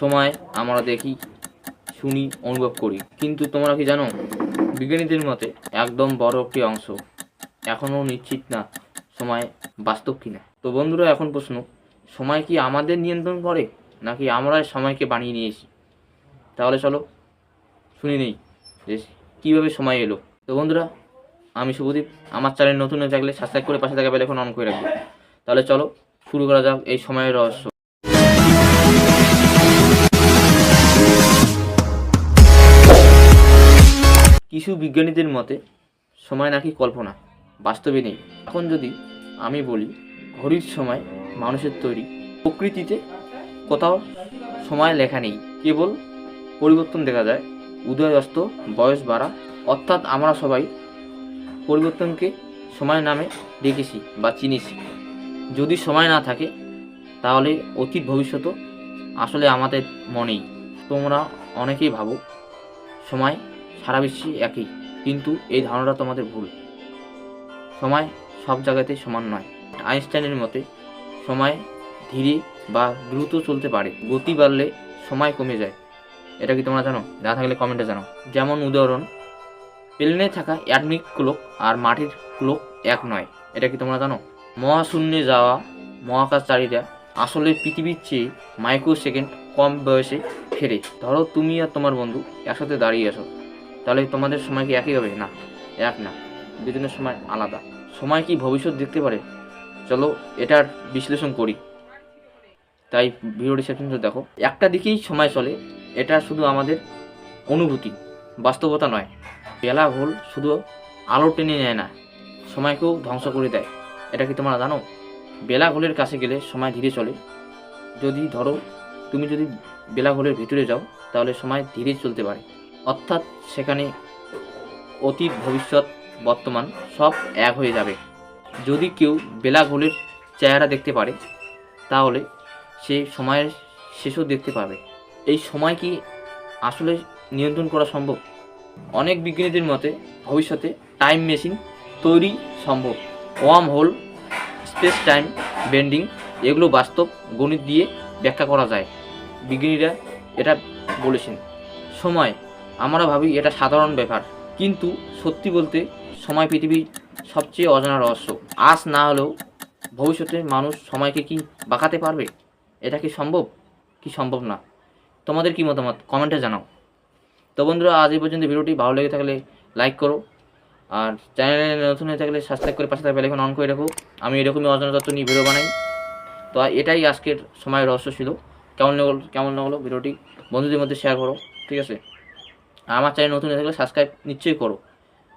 সময় আমরা দেখি, শুনি, অনুভব করি। কিন্তু তোমরা কি জানো, বিজ্ঞানীদের মতে একদম বড় একটি অংশ এখনও নিশ্চিত না সময় বাস্তব কিনা। তো বন্ধুরা, এখন প্রশ্ন, সময় কি আমাদের নিয়ন্ত্রণ করে, নাকি আমরা সময়কে বানিয়ে নিয়েছি তাহলে চলো, শুনি নেই যে কীভাবে সময় এলো। তো বন্ধুরা, আমি শুভদীপ, আমার চ্যানেল নতুন হয়ে থাকলে সাবস্ক্রাইব করে পাশে থাকা বেল এখন অন করে রাখব। তাহলে চলো, শুরু করা যাক এই সময়ের রহস্য। কিছু বিজ্ঞানীদের মতে, সময় নাকি কল্পনা, বাস্তবে নেই। এখন যদি আমি বলি, ঘড়ির সময় মানুষের তৈরি, প্রকৃতিতে কোথাও সময় লেখা নেই, কেবল পরিবর্তন দেখা যায় উদয় অস্ত বয়স বাড়া। অর্থাৎ আমরা সবাই পরিবর্তনকে সময় নামে ডেকেছি বা চিনেছি। যদি সময় না থাকে, তাহলে অতীত ভবিষ্যৎ আসলে আমাদের মনেই। তোমরা অনেকেই ভাবো, সময় সারা বিশ্বে একই, কিন্তু এই ধারণাটা তোমাদের ভুল। সময় সব জায়গাতে সমান নয়। আইনস্টাইনের মতে, সময় ধীরে বা দ্রুত চলতে পারে। গতি বাড়লে সময় কমে যায়। এটা কি তোমরা জানো? না থাকলে কমেন্টে জানাও। যেমন উদাহরণ, প্লেনে থাকা অ্যাডমিক ক্লোক আর মাটির ক্লোক এক নয়। এটা কি তোমরা জানো? মহাশূন্যে যাওয়া মহাকাশচারীরা আসলে পৃথিবীর চেয়ে মাইক্রো সেকেন্ড কম বয়সে ফেরে। ধরো তুমি আর তোমার বন্ধু একসাথে দাঁড়িয়ে আসো তাহলে তোমাদের সময় কি একই হবে? না, এক না, দুজনের সময় আলাদা। সময় কি ভবিষ্যৎ দেখতে পারে? চলো এটার বিশ্লেষণ করি। তাই ভিডিওটি শেষ দেখো। একটা দিকেই সময় চলে, এটা শুধু আমাদের অনুভূতি, বাস্তবতা নয়। বেলা ভুল শুধু আলো টেনে নেয় না, সময়কেও ধ্বংস করে দেয়। এটা কি তোমরা জানো? বেলা গোলের কাছে গেলে সময় ধীরে চলে। যদি ধরো, তুমি যদি বেলা গোলের ভিতরে যাও, তাহলে সময় ধীরে চলতে পারে। অর্থাৎ সেখানে অতীত, ভবিষ্যৎ, বর্তমান সব এক হয়ে যাবে। যদি কেউ বেলা গোলের চেহারা দেখতে পারে, তাহলে সে সময়ের শেষও দেখতে পাবে। এই সময় কি আসলে নিয়ন্ত্রণ করা সম্ভব? অনেক বিজ্ঞানীদের মতে, ভবিষ্যতে টাইম মেশিন তৈরি সম্ভব। Wormhole space time bending এগুলো বাস্তব গণিত দিয়ে ব্যাখ্যা করা যায়। বিজ্ঞানীরা এটা বলেছেন। সময় আমরা ভাবি এটা সাধারণ ব্যাপার। কিন্তু সত্যি বলতে সময় পৃথিবীর সবচেয়ে অজানা রহস্য। আজ না হলেও ভবিষ্যতে মানুষ সময়কে কি বাঁকাতে পারবে? এটা কি সম্ভব? কি সম্ভব না। তোমাদের কি মতামত? কমেন্টে জানাও। তো বন্ধুরা, আজ এই পর্যন্ত ভিডিওটি ভালো লেগে থাকলে লাইক করো। আর চ্যানেলে নতুন হয়ে থাকলে সাবস্ক্রাইব করে পাশে থাকা বেলাইকন অন করে রাখো। আমি এরকমই অজানা তত্ত্ব নিয়ে ভিডিও বানাই। তো এটাই আজকের সময় রহস্য ছিল। কেমন লাগল কেমন লাগল ভিডিওটি বন্ধুদের মধ্যে শেয়ার করো, ঠিক আছে? আমার চ্যানেল নতুন হয়ে থাকলে সাবস্ক্রাইব নিশ্চয়ই করো।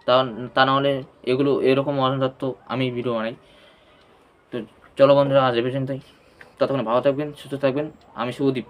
তা তা নাহলে এগুলো, এরকম অজান তত্ত্ব আমি ভিডিও বানাই। তো চলো বন্ধুরা, আজ এ পর্যন্তই। ততক্ষণ ভালো থাকবেন, সুস্থ থাকবেন। আমি শুভদীপ।